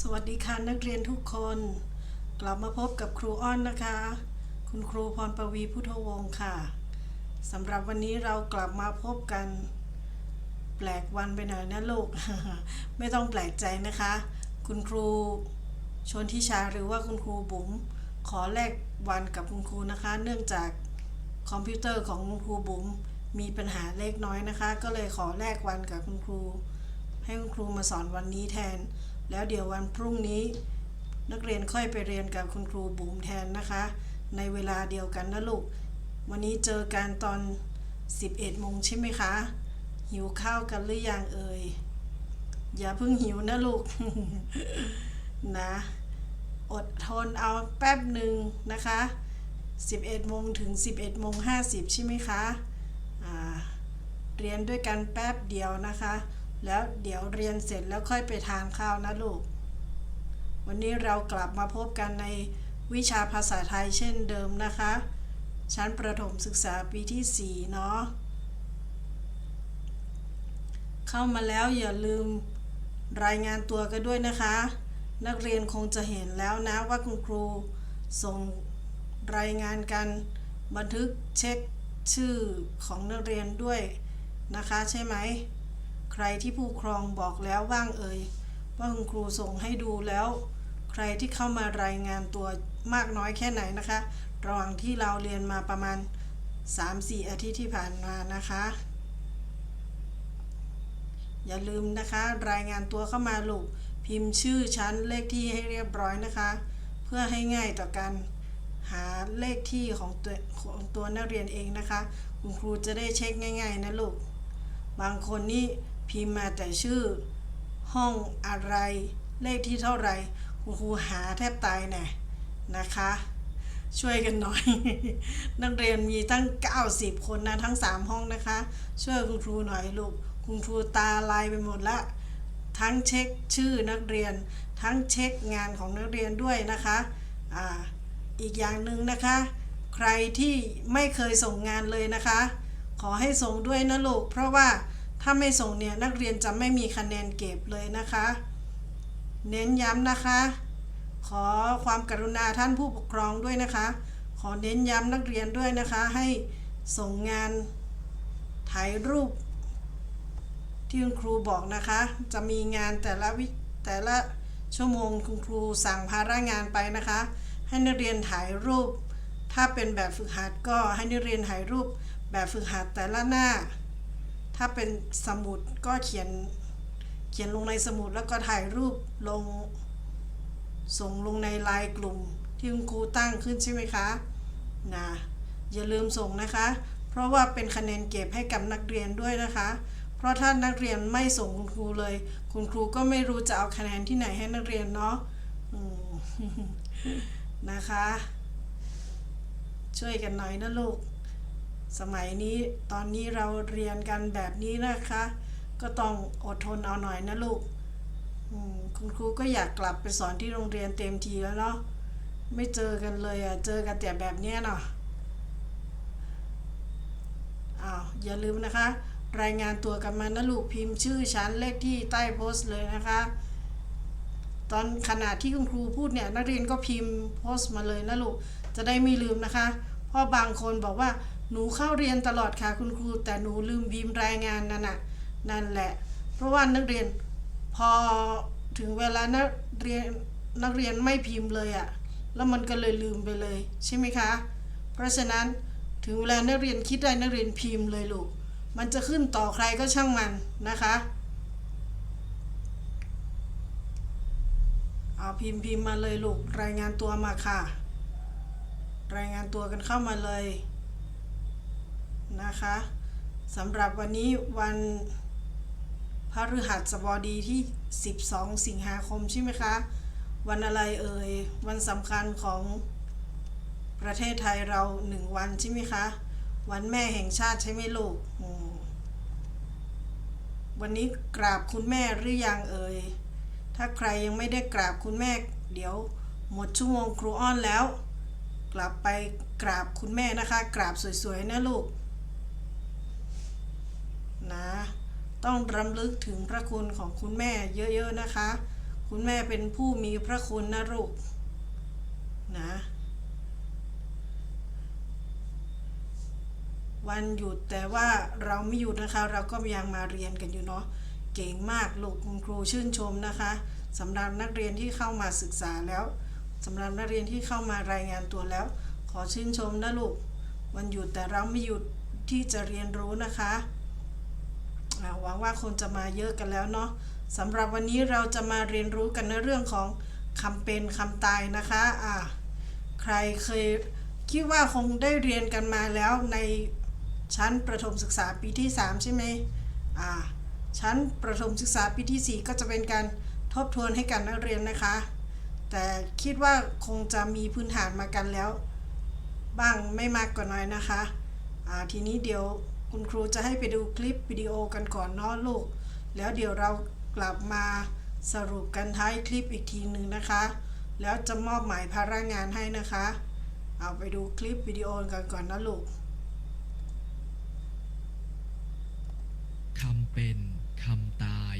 สวัสดีค่ะนักเรียนทุกคน กลับมาพบกับครูอ้อนนะคะ คุณครูพรประวีพุทธวงศ์ค่ะสำหรับวันนี้เรากลับมาพบกัน แปลกวันไปหน่อยนะลูก ไม่ต้องแปลกใจนะคะ คุณครูชนทิชาหรือว่าคุณครูบุ๋มขอแลกวันกับคุณครูนะคะ เนื่องจากคอมพิวเตอร์ของคุณครูบุ๋มมีปัญหาเล็กน้อยนะคะ ก็เลยขอแลกวันกับคุณครู ให้คุณครูมาสอนวันนี้แทน แล้วเดี๋ยววันพรุ่งนี้ นักเรียนค่อยไปเรียนกับคุณครูบุ๋มแทนนะคะ ในเวลาเดียวกันนะลูก วันนี้เจอกันตอน 11โมงใช่ไหมคะ หิวข้าวกันหรือยังเอ่ย อย่าเพิ่งหิวนะลูก นะ อดทนเอาแป๊บหนึ่งนะคะ 11โมงถึง 11โมง50 ใช่ไหมคะ เรียนด้วยกันแป๊บเดียวนะคะ แล้วเดี๋ยวเรียนเสร็จแล้วค่อยไปทานข้าวนะลูก วันนี้เรากลับมาพบกันในวิชาภาษาไทยเช่นเดิมนะคะ ชั้นประถมศึกษาปีที่ 4 เนาะ เข้ามาแล้วอย่าลืมรายงานตัวกันด้วยนะคะ นักเรียนคงจะเห็นแล้วนะว่าคุณครูส่งรายงานกันบันทึกเช็คชื่อของนักเรียนด้วยนะคะใช่ไหม ใครที่ผู้ครองบอกแล้วว่างเอ่ยว่าคุณครูส่งให้ดูแล้ว ใครที่เข้ามารายงานตัวมากน้อยแค่ไหนนะคะ ระหว่างที่เราเรียนมาประมาณ 3-4 อาทิตย์ที่ผ่านมานะคะ อย่าลืมนะคะ รายงานตัวเข้ามาลูกพิมพ์ชื่อชั้นเลขที่ให้เรียบร้อยนะคะ เพื่อให้ง่ายต่อการหาเลขที่ของตัวของตัวนักเรียนเองนะคะ คุณครูจะได้เช็คง่าย ๆ นะลูก บางคนนี่ พิมพ์มาแต่ชื่อ ห้องอะไร เลขที่เท่าไหร่คุณครูหาแทบตายแน่นะคะ ช่วยกันหน่อย นักเรียนมีตั้ง 90 คนนะทั้ง 3 ห้องนะคะ ช่วยคุณครูหน่อยลูกคุณครูตาลายไปหมดละทั้งเช็คชื่อนักเรียน ทั้งเช็คงานของนักเรียนด้วยนะคะอ่าอีกอย่างหนึ่งนะคะ ใครที่ไม่เคยส่งงานเลยนะคะ ขอให้ส่งด้วยนะลูกเพราะว่า ถ้าไม่ส่งเนี่ยนักเรียนจะไม่มีคะแนนเก็บเลยนะคะ เน้นย้ำนะคะ ขอความกรุณาท่านผู้ปกครองด้วยนะคะ ขอเน้นย้ำนักเรียนด้วยนะคะให้ส่งงานถ่ายรูป ที่คุณครูบอกนะคะ จะมีงานแต่ละวิแต่ละชั่วโมงคุณครูสั่งภาระงานไปนะคะ ให้นักเรียนถ่ายรูป ถ้าเป็นแบบฝึกหัดก็ให้นักเรียนถ่ายรูปแบบฝึกหัดแต่ละหน้า ถ้าเป็นสมุดก็เขียนเขียนลงในสมุดแล้วก็ถ่ายรูปลง ส่งลงในไลน์กลุ่ม ที่คุณครูตั้งขึ้นใช่ไหมคะนะอย่าลืมส่งนะคะ เพราะว่าเป็นคะแนนเก็บให้กับนักเรียนด้วยนะคะ เพราะถ้านักเรียนไม่ส่งคุณครูเลย คุณครูก็ไม่รู้จะเอาคะแนนที่ไหนให้นักเรียนเนาะนะคะ ช่วยกันหน่อยนะลูก สมัยนี้ตอนนี้เราเรียนกันแบบนี้นะคะ ก็ต้องอดทนเอาหน่อยนะลูกคุณครูก็อยากกลับไปสอนที่โรงเรียนเต็มทีแล้วเนาะไม่เจอกันเลยอะเจอกันแต่แบบเนี้ยเนาะอ้าวอย่าลืมนะคะ รายงานตัวกันมานะลูกพิมพ์ชื่อชั้นเลขที่ใต้โพสต์เลยนะคะ ตอนขณะที่คุณครูพูดเนี่ยนักเรียนก็พิมพ์โพสต์มาเลยนะลูกจะได้ไม่ลืมนะคะ เพราะบางคนบอกว่า หนูเข้าเรียนตลอดค่ะคุณครู แต่หนูลืมพิมพ์รายงานนั่นน่ะนั่นแหละ เพราะว่านักเรียนพอถึงเวลานักเรียนนักเรียนไม่พิมพ์เลยอะ่ะแล้วมันก็เลยลืมไปเลย ใช่ไหมคะ เพราะฉะนั้นถึงเวลานักเรียนคิดได้นักเรียนพิมพ์เลยลูก มันจะขึ้นต่อใครก็ช่างมันนะคะ เอาพิมพ์พิมพ์มาเลยลูก รายงานตัวมาค่ะ รายงานตัวกันเข้ามาเลย นะคะสำหรับวันนี้วันพฤหัสบดีที่ 12 สิงหาคมใช่ไหมคะ วันอะไรเอ่ย วันสำคัญของประเทศไทยเราหนึ่งวันใช่ไหมคะ วันแม่แห่งชาติใช่ไหมลูก วันนี้กราบคุณแม่หรือยังเอ่ย ถ้าใครยังไม่ได้กราบคุณแม่ เดี๋ยวหมดชั่วโมงครูอ้อนแล้ว กลับไปกราบคุณแม่นะคะ กราบสวยๆนะลูก นะต้องรำลึกถึงพระคุณของคุณแม่เยอะๆนะคะคคุณแม่เป็นผู้มีพระคุณนะลูกนะวันหยุดแต่ว่าเราไม่หยุดนะคะ เราก็ยังมาเรียนกันอยู่เนาะเก่งมากลูกคุณครูชื่นชมนะคะสำหรับนักเรียนที่เข้ามาศึกษาแล้วสำหรับนักเรียนที่เข้ามารายงานตัวแล้ว ขอชื่นชมนะลูกวันหยุดแต่เราไม่หยุดที่จะเรียนรู้นะคะ หวังว่าคนจะมาเยอะกันแล้วเนาะสำหรับวันนี้เราจะมาเรียนรู้กันในเรื่องของคำเป็นคำตายนะคะอ่าใครเคยคิดว่าคงได้เรียนกันมาแล้วในชั้นประถมศึกษาปีที่ 3 ใช่ไหมอ่าชั้นประถมศึกษาปีที่ 4 ก็จะเป็นการทบทวนให้กันนักเรียนนะคะ แต่คิดว่าคงจะมีพื้นฐานมากันแล้ว บ้างไม่มากก็น้อยนะคะ อ่าทีนี้เดี๋ยว คุณครูจะให้ไปดูคลิปวิดีโอกันก่อนเนาะลูก แล้วเดี๋ยวเรากลับมาสรุปกันท้ายคลิปอีกทีหนึ่งนะคะ แล้วจะมอบหมายภาระงานให้นะคะ เอาไปดูคลิปวิดีโอกันก่อนนะลูกคำเป็นคำตาย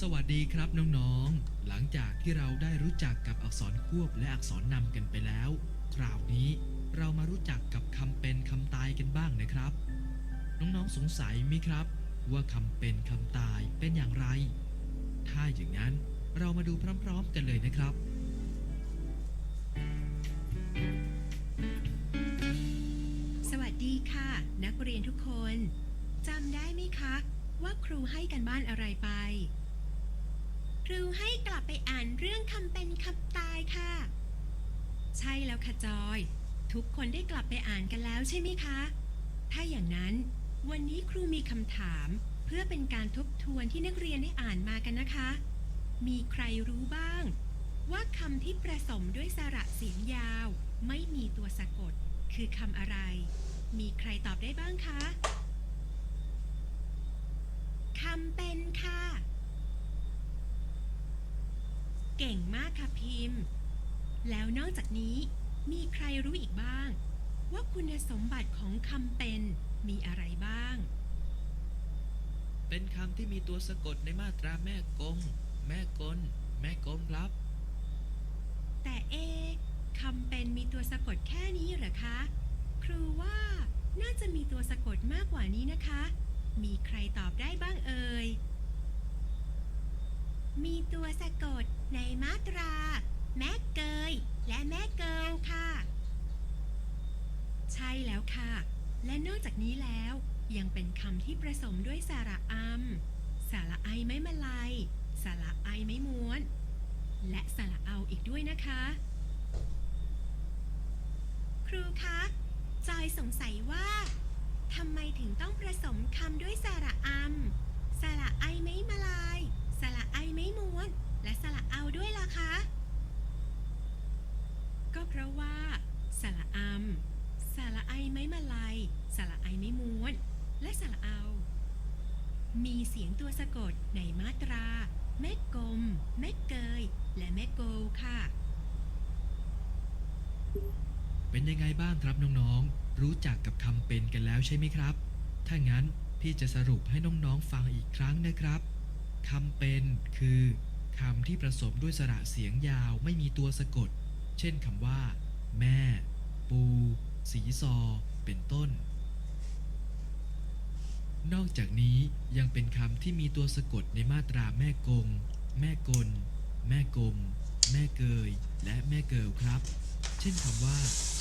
สวัสดีครับน้องๆ หลังจากที่เราได้รู้จักกับอักษรควบและอักษรนำกันไปแล้ว คราวนี้เรามารู้จักกับคำเป็นคำตายกันบ้างนะครับ น้องๆสงสัยไหมครับ ว่าคำเป็นคำตายเป็นอย่างไร ถ้าอย่างนั้นเรามาดูพร้อมๆกันเลยนะครับสวัสดีค่ะ นักเรียนทุกคนจำได้ไหมคะ ว่าครูให้กันบ้านอะไรไป ครูให้กลับไปอ่านเรื่องคำเป็นคำตายค่ะ ใช่แล้วค่ะจอย ทุกคนได้กลับไปอ่านกันแล้วใช่ไหมคะ ถ้าอย่างนั้น วันนี้ครูมีคำถามเพื่อเป็นการทบทวนที่นักเรียนได้อ่านมากันนะคะ มีใครรู้บ้าง ว่าคำที่ประสมด้วยสระเสียงยาว ไม่มีตัวสะกด คือคำอะไร มีใครตอบได้บ้างคะคำเป็นค่ะ เก่งมากค่ะพิมพ์ แล้วนอกจากนี้มีใครรู้อีกบ้าง ว่าคุณสมบัติของคำเป็นมีอะไรบ้าง เป็นคำที่มีตัวสะกดในมาตราแม่กง แม่กล แม่กลมครับ แต่เอะคำเป็นมีตัวสะกดแค่นี้เหรอคะ ครูว่าน่าจะมีตัวสะกดมากกว่านี้นะคะ มีใครตอบได้บ้างเอ่ย มีตัวสะกดในมาตรา แม่เกย และแม่เกิลค่ะ ใช่แล้วค่ะ และนอกจากนี้แล้วยังเป็นคำที่ผสมด้วยสาระอัมสระไอไม้มาลายสาระไอไม้ม้วน และสาระเอาอีกด้วยนะคะ ครูคะจอยสงสัยว่าทำไมถึงต้องผสมคำด้วยสาระอัมสระไอไม้มาลายสาระไอไม้ม้วน และสาระเอาด้วยล่ะคะ ก็เพราะว่าสระอัมสระไอไม้มาลายสระไอไม้ม้วน และสระเอา มีเสียงตัวสะกดในมาตรา แม่กลม แม่เกย และแม่โกลค่ะ เป็นยังไงบ้างครับน้องๆ รู้จักกับคำเป็นกันแล้วใช่ไหมครับ ถ้างั้นพี่จะสรุปให้น้องๆฟังอีกครั้งนะครับคำเป็นคือคำที่ผสมด้วยสระเสียงยาวไม่มีตัวสะกด เช่นคำว่า แม่ ปู สีซอ เป็นต้น นอกจากนี้ยังเป็นคำที่มีตัวสะกดในมาตราแม่กง แม่กล แม่กลม แม่เกย และแม่เกิลครับ เช่นคำว่า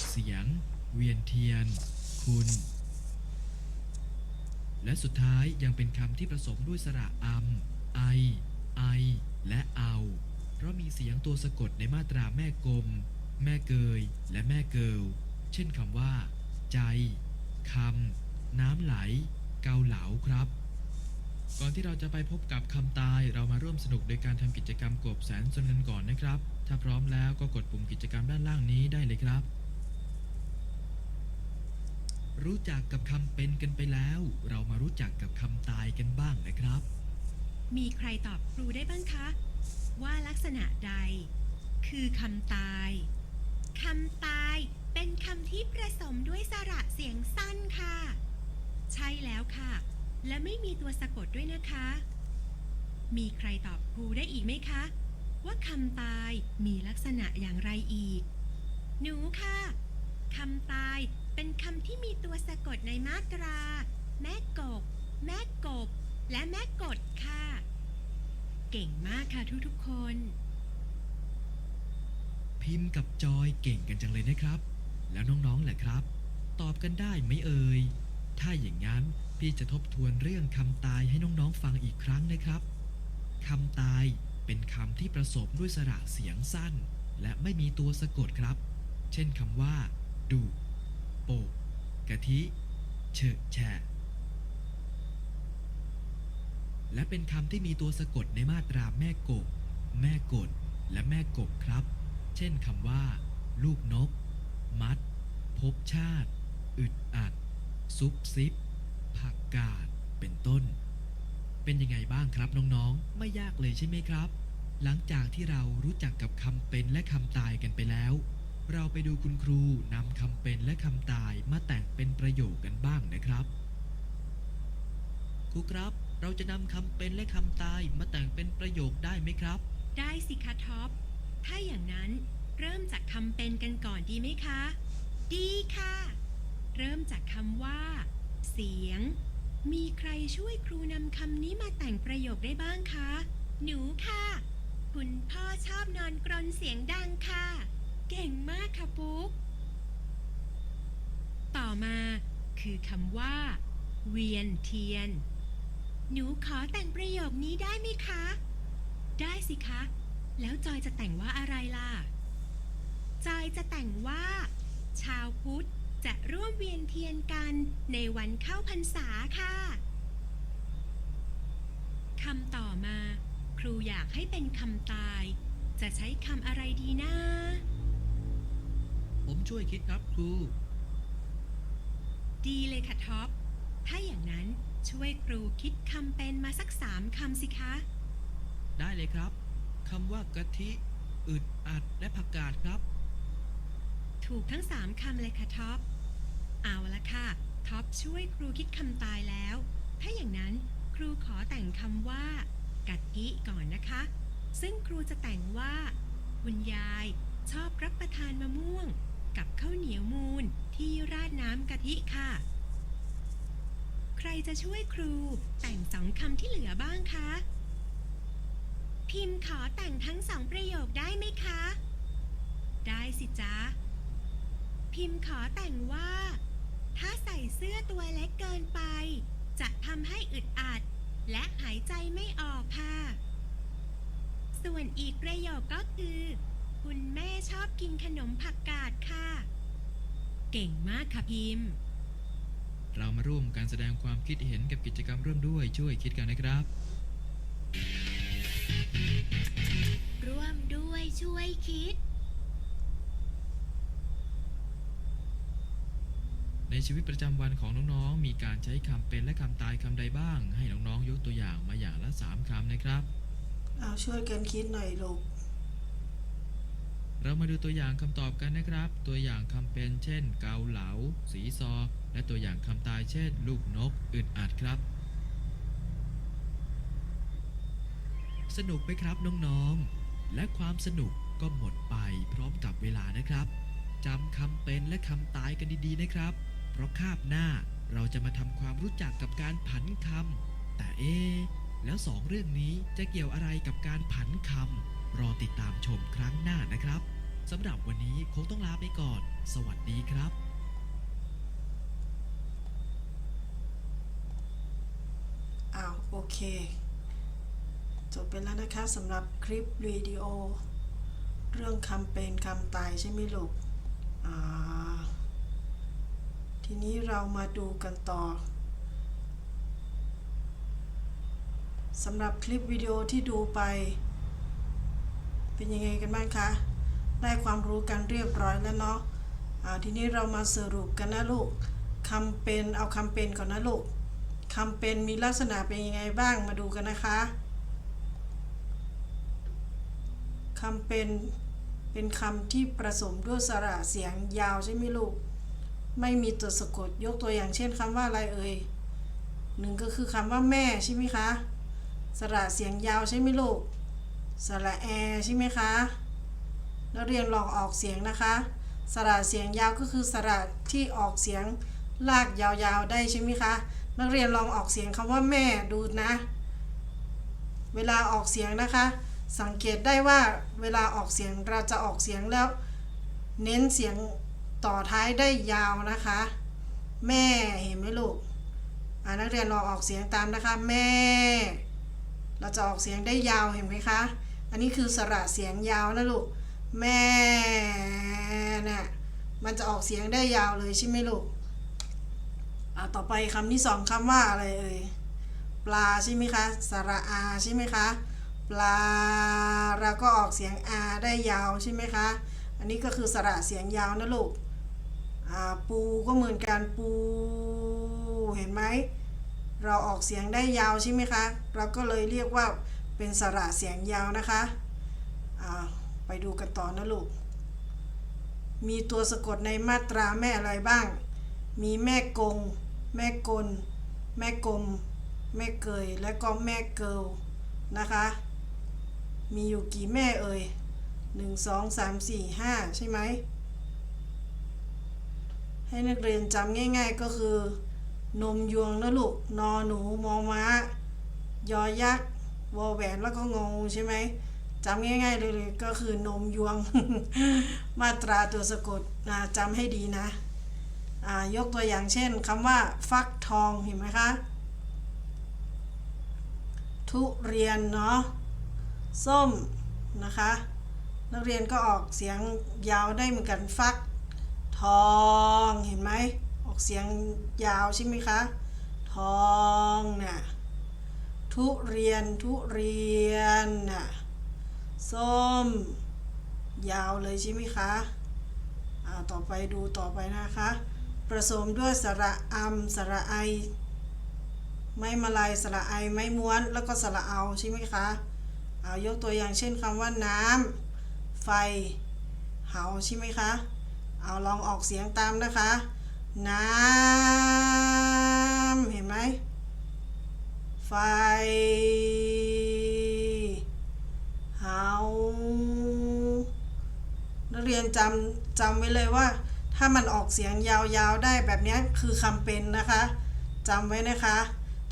เสียง เวียนเทียน คุณ และสุดท้ายยังเป็นคำที่ผสมด้วยสระอัมไอ ไอ และเอา ราะมีเสียงตัวสะกดในมาตราแม่กลม แม่เกย และแม่เกิลเช่นคำว่า ใจคำน้ำไหล เกาเหลาครับ ก่อนที่เราจะไปพบกับคำตายเรามาร่วมสนุกโดยการทำกิจกรรมกบแสนสนกันก่อนนะครับ ถ้าพร้อมแล้วก็กดปุ่มกิจกรรมด้านล่างนี้ได้เลยครับ รู้จักกับคำเป็นกันไปแล้ว เรามารู้จักกับคำตายกันบ้างนะครับ มีใครตอบครูได้บ้างคะ ว่าลักษณะใด คือคำตายคำตายเป็นคำที่ผสมด้วยสระเสียงสั้นค่ะ ใช่แล้วค่ะ และไม่มีตัวสะกดด้วยนะคะ มีใครตอบครูได้อีกไหมคะ ว่าคำตายมีลักษณะอย่างไรอีก หนูค่ะคำตายเป็นคำที่มีตัวสะกดในมาตรา แม่กบ แม่กบ และแม่กดค่ะ เก่งมากค่ะทุกๆคน พิมพ์กับจอยเก่งกันจังเลยนะครับ แล้วน้องๆแหละครับ ตอบกันได้ไหมเอ่ย ถ้าอย่างนั้นพี่จะทบทวนเรื่องคำตายให้น้องๆฟังอีกครั้งนะครับคำตายเป็นคำที่ประสบด้วยสระเสียงสั้น และไม่มีตัวสะกดครับ เช่นคำว่า ดู โปกะทิเฉอะแฉะ และเป็นคำที่มีตัวสะกดในมาตราแม่กบ แม่กด และแม่กบครับ เช่นคำว่า ลูกนก มัด พบชาติ อึดอัด ซุบซิบ ผักกาด เป็นต้น เป็นยังไงบ้างครับน้องๆ ไม่ยากเลยใช่ไหมครับ หลังจากที่เรารู้จักกับคำเป็นและคำตายกันไปแล้ว เราไปดูคุณครูนำคำเป็นและคำตายมาแต่งเป็นประโยคกันบ้างนะครับครูครับ เราจะนำคำเป็นและคำตายมาแต่งเป็นประโยคได้ไหมครับ ได้สิคะท็อป ถ้าอย่างนั้นเริ่มจากคำเป็นกันก่อนดีไหมคะ ดีค่ะ เริ่มจากคำว่า เสียง มีใครช่วยครูนำคำนี้มาแต่งประโยคได้บ้างคะ หนูค่ะ คุณพ่อชอบนอนกรนเสียงดังค่ะ เก่งมากค่ะปุ๊ก ต่อมาคือคำว่า เวียนเทียน หนูขอแต่งประโยคนี้ได้ไหมคะ ได้สิคะ แล้วจอยจะแต่งว่าอะไรล่ะ จอยจะแต่งว่า ชาวพุทธจะร่วมเวียนเทียนกันในวันเข้าพรรษาค่ะ คำต่อมา ครูอยากให้เป็นคำตาย จะใช้คำอะไรดีนะ ผมช่วยคิดครับครู ดีเลยค่ะท็อป ถ้าอย่างนั้น ช่วยครูคิดคำเป็นมาสักสามคำสิคะ ได้เลยครับคำว่ากะทิ อึดอัดและผักกาดครับ ถูกทั้งสามคำเลยค่ะท็อป เอาละค่ะ ท็อปช่วยครูคิดคำตายแล้ว ถ้าอย่างนั้นครูขอแต่งคำว่ากะทิก่อนนะคะ ซึ่งครูจะแต่งว่า คุณยายชอบรับประทานมะม่วง กับข้าวเหนียวมูนที่ราดน้ำกะทิค่ะใค รจะช่วยครู แต่งสองคำที่เหลือบ้างคะ พิมพ์ขอแต่งทั้งสองประโยคได้ไหมคะ ได้สิจ๊ะ พิมพ์ขอแต่งว่า ถ้าใส่เสื้อตัวเล็กเกินไป จะทำให้อึดอัด และหายใจไม่ออกค่ะ ส่วนอีกประโยคก็คือ คุณแม่ชอบกินขนมผักกาดค่ะ เก่งมากค่ะพิมพ์ เรามาร่วมการแสดงความคิดเห็นกับกิจกรรมร่วมด้วยช่วยคิดกันนะครับ ร่วมด้วยช่วยคิด ในชีวิตประจำวันของน้องๆ มีการใช้คำเป็นและคำตายคำใดบ้าง ให้น้องๆ ยกตัวอย่างมาอย่างละ 3คำนะครับ เอาช่วยกันคิดหน่อยลูก เรามาดูตัวอย่างคำตอบกันนะครับ ตัวอย่างคำเป็นเช่น เกาเหลา สีซอ และตัวอย่างคำตายเช่น ลูกนก อึดอัดครับ สนุกไหมครับน้องๆ และความสนุกก็หมดไปพร้อมกับเวลานะครับจำคำเป็นและคำตายกันดีๆนะครับ เพราะคาบหน้าเราจะมาทำความรู้จักกับการผันคำแต่เอ๊แล้วสองเรื่องนี้จะเกี่ยวอะไรกับการผันคำรอติดตามชมครั้งหน้านะครับ สำหรับวันนี้คงต้องลาไปก่อน สวัสดีครับอ้าวโอเค จบไปแล้วนะคะสำหรับคลิปวิดีโอ เรื่องคำเป็นคำตายใช่ไหมลูกทีนี้เรามาดูกันต่อสำหรับคลิปวิดีโอที่ดูไป เป็นยังไงกันบ้างคะ ได้ความรู้กันเรียบร้อยแล้วเนาะอ่าทีนี้เรามาสรุปกันนะลูกคำเป็นเอาคำเป็นก่อนนะลูกคำเป็นมีลักษณะเป็นยังไงบ้างมาดูกันนะคะคำเป็นเป็นคำที่ผสมด้วยสระเสียงยาวใช่ไหมลูก ไม่มีตัวสะกดยกตัวอย่างเช่นคำว่าอะไรเอ่ยหนึ่งก็คือคำว่าแม่ใช่ไหมคะ สระเสียงยาวใช่ไหมลูก สระแอใช่ไหมคะ นักเรียนลองออกเสียงนะคะ สระเสียงยาวก็คือสระที่ออกเสียงลากยาวๆได้ใช่ไหมคะนักเรียนลองออกเสียงคำว่าแม่ดูนะ เวลาออกเสียงนะคะ สังเกตได้ว่าเวลาออกเสียงเราจะออกเสียงแล้ว เน้นเสียงต่อท้ายได้ยาวนะคะ แม่เห็นไหมลูกนักเรียนลองออกเสียงตามนะคะ แม่ เราจะออกเสียงได้ยาวเห็นไหมคะ อันนี้คือสระเสียงยาวนะลูก แม่น่ะมันจะออกเสียงได้ยาวเลยใช่ไหมลูกอ่าต่อไปคำที่สองคำว่าอะไรเอ่ยปลาใช่ไหมคะสระอาใช่ไหมคะปลาเราก็ออกเสียงอาได้ยาวใช่ไหมคะ อันนี้ก็คือสระเสียงยาวนะลูกอ่าปูก็เหมือนกันปูเห็นไหมเราออกเสียงได้ยาวใช่ไหมคะ เราก็เลยเรียกว่าเป็นสระเสียงยาวนะคะอ่า ไปดูกันต่อนะลูก มีตัวสะกดในมาตราแม่อะไรบ้าง มีแม่กง แม่กล แม่กลม แม่เกย และก็แม่เกิลนะคะ มีอยู่กี่แม่เอ่ยหนึ่งสองสามสี่ห้าใช่ไหม ให้นักเรียนจำง่าย ๆก็คือ นมยวงนะลูก นอหนู มอม้า ยอยักษ์ วอแหวน แล้วก็งงใช่ไหม จำง่ายๆเลยก็คือนมยวง มาตราตัวสะกดนะจำให้ดีนะยกตัวอย่างเช่นคำว่า ฟักทองเห็นไหมคะ ทุเรียนเนาะส้มนะคะ นักเรียนก็ออกเสียงยาวได้เหมือนกันฟัก ทองเห็นไหมออกเสียงยาวใช่ไหมคะ ทองน่ะทุเรียนทุเรียนน่ะ ส้ม ยาวเลยใช่ไหมคะอ่าต่อไปดูต่อไปนะคะผสมด้วยสระอัมสระไอ ไม้มาลายสระไอ ไม้ม้วน แล้วก็สระเอาใช่ไหมคะเอายกตัวอย่างเช่นคำว่าน้ำไฟ เหาใช่ไหมคะ เอาลองออกเสียงตามนะคะ น้ำ เห็นไหม ไฟ เหา นักเรียนจำจำไว้เลยว่า ถ้ามันออกเสียงยาวๆได้แบบนี้คือคำเป็นนะคะจำไว้นะคะ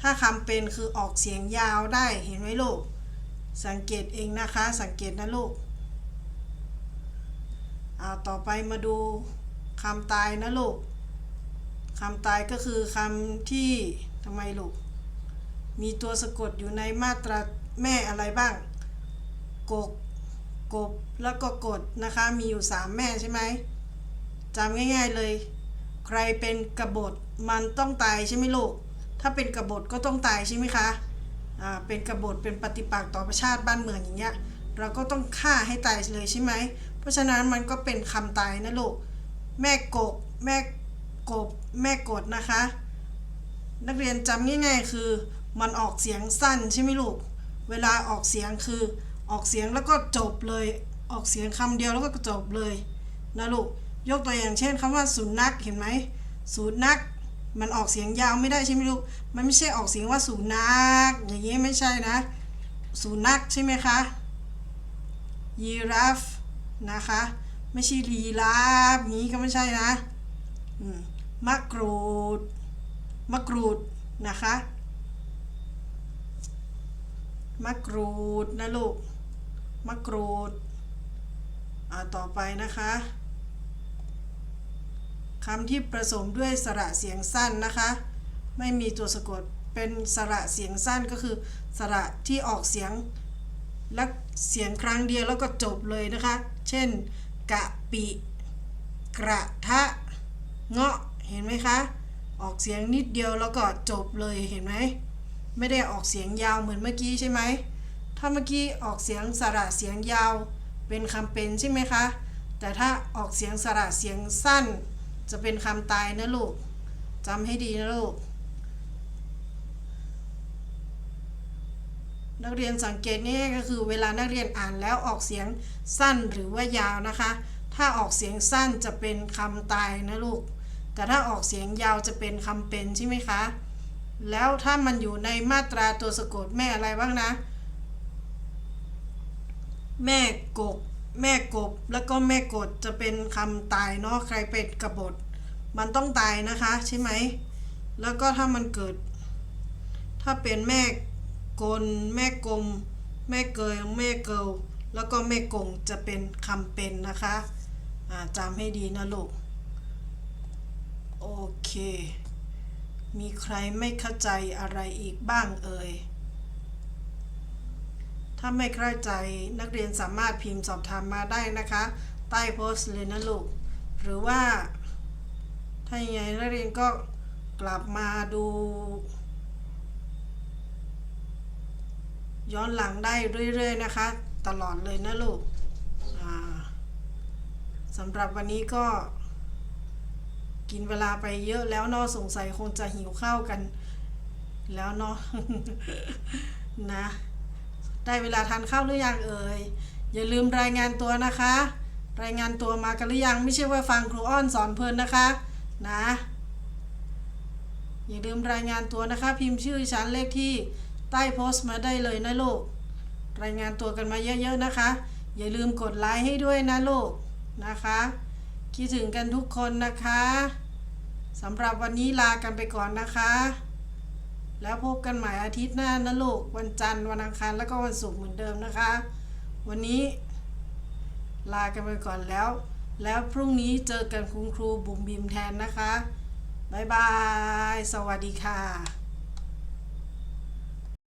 ถ้าคำเป็นคือออกเสียงยาวได้เห็นไหมลูก สังเกตเองนะคะ สังเกตนะลูกเอาต่อไปมาดูคำตายนะลูกคำตายก็คือคำที่ทำไมลูก มีตัวสะกดอยู่ในมาตราแม่อะไรบ้าง กก กบแล้วก็กดนะคะมีอยู่ 3 แม่ใช่ไหมจำง่าย ๆเลย ใครเป็นกบฏมันต้องตายใช่ไหมลูก ถ้าเป็นกบฏก็ต้องตายใช่ไหมคะอ่าเป็นกบฏเป็นปฏิปักษ์ต่อประชาติบ้านเมืองอย่างเงี้ยเราก็ต้องฆ่าให้ตายเลยใช่ไหมเพราะฉะนั้นมันก็เป็นคำตายนะลูกแม่กกแม่กบแม่กดนะคะ นักเรียนจำง่าย ๆ คือมันออกเสียงสั้นใช่ไหมลูก เวลาออกเสียงคือ ออกเสียงแล้วก็จบเลย ออกเสียงคำเดียวแล้วก็จบเลยนะลูกยกตัวอย่างเช่นคำว่าสุนัขเห็นไหมสุนัขมันออกเสียงยาวไม่ได้ใช่ไหมลูก มันไม่ใช่ออกเสียงว่าสุนัขอย่างนี้ไม่ใช่นะ สุนัขใช่ไหมคะ ยีราฟนะคะ ไม่ใช่ลีลาฟนี้ก็ไม่ใช่นะมมะกรูด มะกรูดนะคะ มะกรูดนะลูก มะกรูด อ่า ต่อไปนะคะคำที่ผสมด้วยสระเสียงสั้นนะคะ ไม่มีตัวสะกดเป็นสระเสียงสั้นก็คือ สระที่ออกเสียงและเสียงครั้งเดียวแล้วก็จบเลยนะคะ เช่น กะปิ กระทะ เงาะ เห็นไหมคะ ออกเสียงนิดเดียวแล้วก็จบเลย เห็นไหม ไม่ได้ออกเสียงยาวเหมือนเมื่อกี้ใช่ไหม ถ้าเมื่อกี้ออกเสียงสระเสียงยาวเป็นคำเป็นใช่ไหมคะ แต่ถ้าออกเสียงสระเสียงสั้น จะเป็นคำตายนะลูกจำให้ดีนะลูก นักเรียนสังเกตง่ายๆก็คือเวลานักเรียนอ่านแล้วออกเสียงสั้นหรือว่ายาวนะคะ ถ้าออกเสียงสั้นจะเป็นคำตายนะลูก แต่ถ้าออกเสียงยาวจะเป็นคำเป็นใช่ไหมคะ แล้วถ้ามันอยู่ในมาตราตัวสะกดแม่อะไรบ้างนะ แม่กบ แม่กบแล้วก็แม่กดจะเป็นคำตายเนาะใครเป็ดกบฏ มันต้องตายนะคะใช่ไหม แล้วก็ถ้ามันเกิด ถ้าเป็นแม่กล แม่กลม แม่เกยแม่เกลแล้วก็แม่กงจะเป็นคำเป็นนะคะอ่าจำให้ดีนะลูก โอเค มีใครไม่เข้าใจอะไรอีกบ้างเอ่ย ถ้าไม่เข้าใจนักเรียนสามารถพิมพ์สอบถามมาได้นะคะ ใต้โพสต์เลยนะลูก หรือว่า ถ้าอย่างไรนักเรียนก็กลับมาดู ย้อนหลังได้เรื่อยๆนะคะ ตลอดเลยนะลูกสำหรับวันนี้ก็ กินเวลาไปเยอะแล้วเนาะสงสัยคงจะหิวข้าวกัน แล้วเนาะนะ ได้เวลาทานข้าวหรือยังเอ่ยอย่าลืมรายงานตัวนะคะ รายงานตัวมากันหรือยังไม่ใช่ว่าฟังครูอ้อนสอนเพลินนะคะ นะ อย่าลืมรายงานตัวนะคะ พิมพ์ชื่อชั้นเลขที่ใต้โพสต์มาได้เลยนะลูกรายงานตัวกันมาเยอะๆนะคะ อย่าลืมกดไลค์ให้ด้วยนะลูกนะคะ คิดถึงกันทุกคนนะคะสำหรับวันนี้ลากันไปก่อนนะคะ แล้วพบกันใหม่อาทิตย์หน้านะลูกวันจันทร์วันอังคารแล้วก็วันศุกร์เหมือนเดิมนะคะ วันนี้ลากันไปก่อนแล้ว แล้วพรุ่งนี้เจอกันคุณครูบุ๋มบิมแทนนะคะ บ๊ายบาย สวัสดีค่ะ